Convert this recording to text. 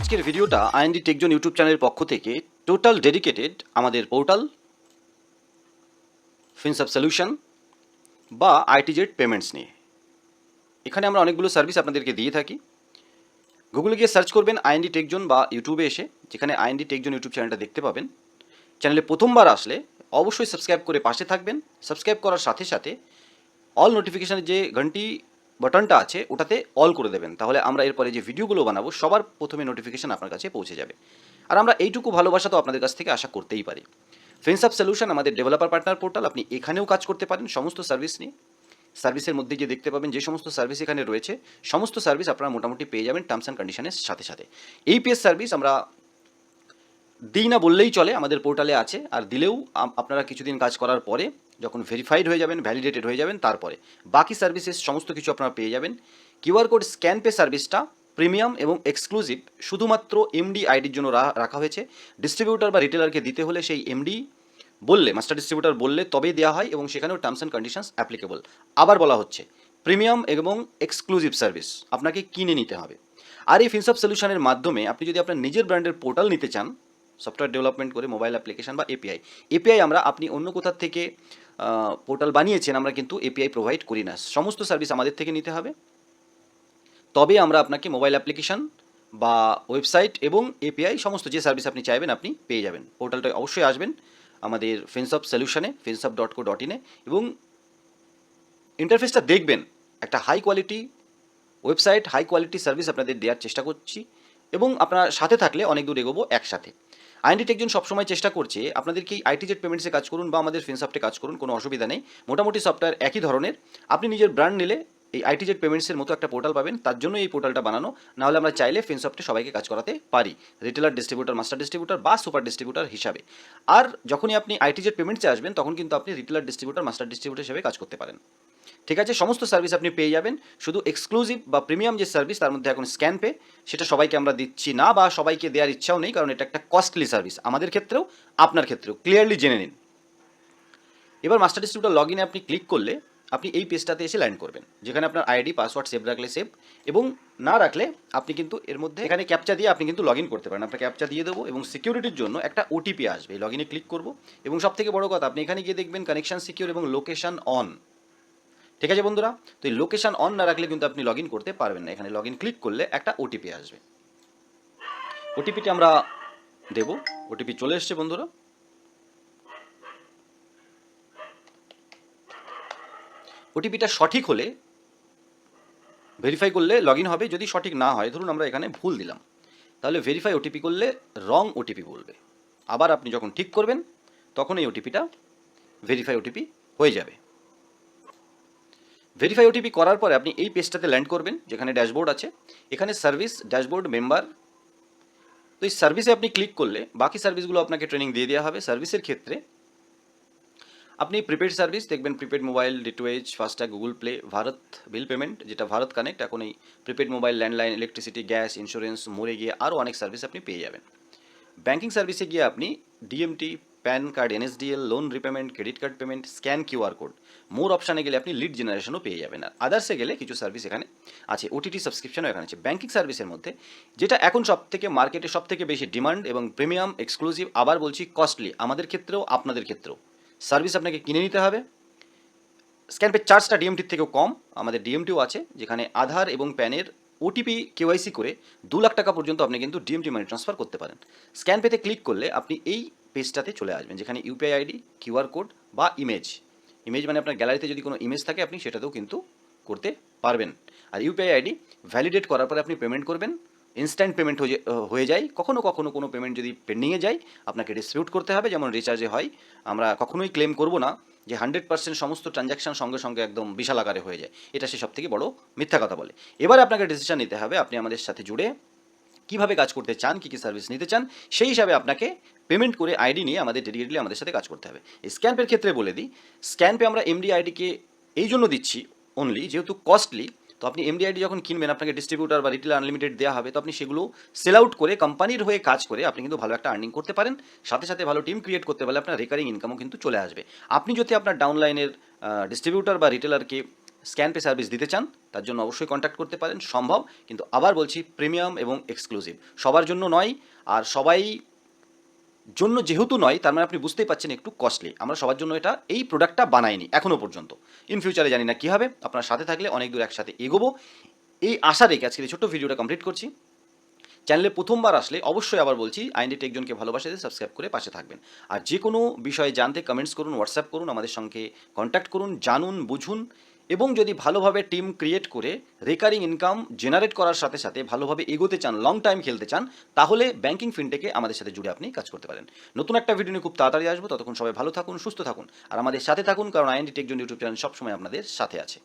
আজকের ভিডিওটা IND TechZone YouTube চ্যানেলের পক্ষ থেকে টোটাল ডেডিকেটেড আমাদের পোর্টাল ফিনসাব সলিউশন বা আইটিজেড পেমেন্টস নিয়ে। এখানে আমরা অনেকগুলো সার্ভিস আপনাদেরকে দিয়ে থাকি। গুগলে গিয়ে সার্চ করবেন আইএনডি টেকজন বা ইউটিউবে এসে, যেখানে আইএনডি টেকজন ইউটিউব চ্যানেলটা দেখতে পাবেন। চ্যানেলে প্রথমবার আসলে অবশ্যই সাবস্ক্রাইব করে পাশে থাকবেন। সাবস্ক্রাইব করার সাথে সাথে অল নোটিফিকেশানের যে ঘন্টি বাটনটা আছে, ওটাতে অল করে দেবেন। তাহলে আমরা এরপরে যে ভিডিওগুলো বানাবো, সবার প্রথমে নোটিফিকেশান আপনার কাছে পৌঁছে যাবে। আর আমরা এইটুকু ভালোবাসা তো আপনাদের কাছ থেকে আশা করতেই পারি। ফেন্সআপ সলিউশন আমাদের ডেভেলপার পার্টনার পোর্টাল আপনি এখানেও কাজ করতে পারেন সমস্ত সার্ভিস নিয়ে। সার্ভিসের মধ্যে গিয়ে দেখতে পাবেন যে সমস্ত সার্ভিস এখানে রয়েছে, সমস্ত সার্ভিস আপনারা মোটামুটি পেয়ে যাবেন টার্মস অ্যান্ড কন্ডিশনের সাথে সাথে। এই পিএস সার্ভিস আমরা দিই না বললেই চলে, আমাদের পোর্টালে আছে। আর দিলেও আপনারা কিছুদিন কাজ করার পরে যখন ভেরিফাইড হয়ে যাবেন ভ্যালিডেটেড হয়ে যাবেন, তারপরে। বাকি সার্ভিসেস সমস্ত কিছু আপনারা পেয়ে যাবেন। কিউআর কোড স্ক্যান পে সার্ভিসটা প্রিমিয়াম এবং এক্সক্লুসিভ শুধুমাত্র এমডি আইডির জন্য রাখা হয়েছে। ডিস্ট্রিবিউটর বা রিটেলারকে দিতে হলে সেই এমডি বললে মাস্টার ডিস্ট্রিবিউটর বললে তবেই দেওয়া হয় এবং সেখানেও টার্মস অ্যান্ড কন্ডিশনস অ্যাপ্লিকেবল আবার বলা হচ্ছে প্রিমিয়াম এবং এক্সক্লুসিভ সার্ভিস আপনাকে কিনে নিতে হবে। আর এই ফিনসব সলিউশনের মাধ্যমে আপনি যদি আপনার নিজের ব্র্যান্ডের পোর্টাল নিতে চান সফটওয়্যার ডেভেলপমেন্ট করে মোবাইল অ্যাপ্লিকেশন বা এপিআই এপিআই আমরা আপনি অন্য কোথার থেকে পোর্টাল বানিয়েছেন আমরা কিন্তু এপিআই প্রোভাইড করি না। সমস্ত সার্ভিস আমাদের থেকে নিতে হবে। তবে আমরা আপনাকে মোবাইল অ্যাপ্লিকেশন বা ওয়েবসাইট এবং এপিআই সমস্ত যে সার্ভিস আপনি চাইবেন আপনি পেয়ে যাবেন। পোর্টালটায় অবশ্যই আসবেন আমাদের ফিনসব সলিউশনে ফিনসব ডট কো ডট ইনে এবং ইন্টারফেসটা দেখবেন। একটা high quality website high quality service আপনাদের দেওয়ার চেষ্টা করছি এবং আপনার সাথে থাকলে অনেক দূর এগোবো একসাথে। আইনডি টেকজন সবসময় চেষ্টা করছে আপনাদেরকে আইটিজেড পেমেন্টসে কাজ করুন বা আমাদের ফিনসফটে কাজ করুন, কোনো অসুবিধা নেই। মোটামুটি সফটওয়্যার একই ধরনের। আপনি নিজের ব্র্যান্ড নিলে এই আইটিজেড পেমেন্টসের মতো একটা পোর্টাল পাবেন, তার জন্য এই পোর্টালটা বানানো। নাহলে আমরা চাইলে ফিনসফটে সবাইকে কাজ করাতে পারি, রিটেলার ডিস্ট্রিবিউটার, মাস্টার ডিস্ট্রিবিউটার বা সুপার ডিস্ট্রিবিউটার হিসাবে। আর যখনই আপনি আইটি জেট পেমেন্টসে আসবেন, তখন কিন্তু আপনি রিটেলার ডিস্ট্রিবিউটার, মাস্টার ডিস্ট্রিবিউটার হিসেবে কাজ করতে পারেন। ঠিক আছে? সমস্ত সার্ভিস আপনি পেয়ে যাবেন। শুধু এক্সক্লুসিভ বা প্রিমিয়াম যে সার্ভিস তার মধ্যে এখন স্ক্যান পে সেটা সবাইকে আমরা দিচ্ছি না বা সবাইকে দেওয়ার ইচ্ছাও নেই, কারণ এটা একটা কস্টলি সার্ভিস আমাদের ক্ষেত্রেও, আপনার ক্ষেত্রেও। ক্লিয়ারলি জেনে নিন। এবার মাস্টার ডিস্ট্রিবিউটার লগ ইনে আপনি ক্লিক করলে, আপনি এই পেজটাতে এসে ল্যান্ড করবেন, যেখানে আপনার আইডি পাসওয়ার্ড সেভ রাখলে সেভ এবং না রাখলে আপনি কিন্তু এর মধ্যে এখানে ক্যাপচা দিয়ে আপনি কিন্তু লগ করতে পারেন। আপনার ক্যাপচা দিয়ে দেবো এবং সিকিউরিটির জন্য একটা ওটিপি আসবে। লগ ইনে ক্লিক করব। এবং সব থেকে বড় কথা, আপনি এখানে গিয়ে দেখবেন কানেকশন সিকিউর এবং লোকেশন অন ঠিক আছে বন্ধুরা? তো এই লোকেশন অন না রাখলে কিন্তু আপনি লগ করতে পারবেন না। এখানে লগ ক্লিক করলে একটা ওটিপি আসবে। ওটিপিটি আমরা দেব। ওটিপি চলে এসছে বন্ধুরা। ওটিপিটা সঠিক হলে ভেরিফাই করলে লগ হবে। যদি সঠিক না হয়, ধরুন আমরা এখানে ভুল দিলাম। তাহলে ভেরিফাই ওটিপি করলে রং ওটিপি বলবে। আবার আপনি যখন ঠিক করবেন, তখন এই ওটিপিটা ভেরিফাই ওটিপি হয়ে যাবে। ভেরিফাই ওটিপি করার পরে আপনি এই পেজটাতে ল্যান্ড করবেন, যেখানে ড্যাশবোর্ড আছে। এখানে সার্ভিস ড্যাশবোর্ড মেম্বার তো এই সার্ভিসে আপনি ক্লিক করলে বাকি সার্ভিসগুলো আপনাকে ট্রেনিং দিয়ে দেওয়া হবে। সার্ভিসের ক্ষেত্রে আপনি প্রিপেড সার্ভিস দেখবেন prepaid mobile DTH FASTag Google Play Bharat bill payment যেটা ভারত কানেক্ট এখন এই prepaid mobile landline electricity gas insurance মোড়ে গিয়ে আরও অনেক সার্ভিস আপনি পেয়ে যাবেন। ব্যাঙ্কিং সার্ভিসে গিয়ে আপনি DMT PAN card, NSDL loan repayment credit card payment scan QR code more অপশানে গেলে আপনি লিড জেনারেশনও পেয়ে যাবেন। আর আদার্সে গেলে কিছু সার্ভিস এখানে আছে। ওটিটি সাবস্ক্রিপশনও এখানে আছে। ব্যাঙ্কিং সার্ভিসের মধ্যে, যেটা এখন সব থেকে মার্কেটে সব থেকে বেশি ডিমান্ড এবং প্রিমিয়াম এক্সক্লুসিভ আবার বলছি কস্টলি আমাদের ক্ষেত্রেও, আপনাদের ক্ষেত্রেও। সার্ভিস আপনাকে কিনে নিতে হবে। স্ক্যান পে চার্জটা ডিএমটির থেকেও কম। আমাদের ডিএমটিও আছে, যেখানে আধার এবং প্যানের ওটিপি কেওয়াইসি করে দু লাখ টাকা পর্যন্ত আপনি কিন্তু ডিএমটি মানি ট্রান্সফার করতে পারেন। স্ক্যান পেতে ক্লিক করলে আপনি এই পেজটাতে চলে আসবেন, যেখানে ইউপিআই আইডি কিউআর কোড বা ইমেজ ইমেজ মানে আপনার গ্যালারিতে যদি কোনো ইমেজ থাকে, আপনি সেটাতেও কিন্তু করতে পারবেন। আর ইউপিআই আইডি ভ্যালিডেট করার পরে আপনি পেমেন্ট করবেন। ইনস্ট্যান্ট পেমেন্ট হয়ে যায় কখনো কখনো কোনো পেমেন্ট যদি পেন্ডিংয়ে যায়, আপনাকে ডিসপিউট করতে হবে। যেমন রিচার্জে হয়, আমরা কখনোই ক্লেম করব না। যে হান্ড্রেড পার্সেন্ট সমস্ত ট্রানজ্যাকশন সঙ্গে সঙ্গে একদম বিশাল আকারে হয়ে যায়। এটা সে সব থেকে বড় মিথ্যা কথা বলে। এবার আপনাকে ডিসিশন নিতে হবে, আপনি আমাদের সাথে জুড়ে কীভাবে কাজ করতে চান, কী কী সার্ভিস নিতে চান, সেই হিসাবে আপনাকে পেমেন্ট করে আইডি নিয়ে আমাদের ডেডিকেটলি আমাদের সাথে কাজ করতে হবে। স্ক্যানপের ক্ষেত্রে বলে দিই স্ক্যানপে আমরা এমডি আইডিকে এই জন্য দিচ্ছি অনলি যেহেতু কস্টলি তো আপনি এমডি আইডি যখন কিনবেন, আপনাকে ডিস্ট্রিবিউটার বা রিটেল আনলিমিটেড দেওয়া হবে, তো আপনি সেগুলো সেল আউট করে কোম্পানির হয়ে কাজ করে আপনি কিন্তু ভালো একটা আর্নিং করতে পারেন। সাথে সাথে ভালো টিম ক্রিয়েট করতে পারলে আপনার রেকারিং ইনকামও কিন্তু চলে আসবে। আপনি যদি আপনার ডাউনলাইনের ডিস্ট্রিবিউটার বা রিটেলারকে স্ক্যান পে সার্ভিস দিতে চান, তার জন্য অবশ্যই কন্ট্যাক্ট করতে পারেন। সম্ভব, কিন্তু আবার বলছি প্রিমিয়াম এবং এক্সক্লুসিভ সবার জন্য নয়, আর সবাই জন্য যেহেতু নয়, তার মানে আপনি বুঝতেই পাচ্ছেন একটু কস্টলি আমরা সবার জন্য এটা, এই প্রোডাক্টটা বানাইনি এখনও পর্যন্ত। ইন ফিউচারে জানি না কী হবে, আপনার সাথে থাকলে অনেক দূর একসাথে এগোবো। এই আশা রেখে আজকের এই ছোট্ট ভিডিওটা কমপ্লিট করছি। চ্যানেলে প্রথমবার আসলে অবশ্যই আবার বলছি আইনডি টেকজনকে ভালোবাসে সাবস্ক্রাইব করে পাশে থাকবেন। আর যে কোনো বিষয়ে জানতে কমেন্টস করুন হোয়াটসঅ্যাপ করুন, আমাদের সঙ্গে কন্ট্যাক্ট করুন, জানুন, বুঝুন। এবং যদি ভালোভাবে টিম ক্রিয়েট করে রেকারিং ইনকাম জেনারেট করার সাথে সাথে ভালোভাবে এগোতে চান লং টাইম খেলতে চান, তাহলে ব্যাংকিং ফিনটেকে আমাদের সাথে জুড়ে আপনি কাজ করতে পারেন। নতুন একটা ভিডিও নিয়ে খুব তাড়াতাড়ি আসব। ততক্ষণ সবাই ভালো থাকুন, সুস্থ থাকুন, আর আমাদের সাথে থাকুন, কারণ আইএনডি টেকজন ইউটিউব চ্যানেল সবসময় আপনাদের সাথে আছে।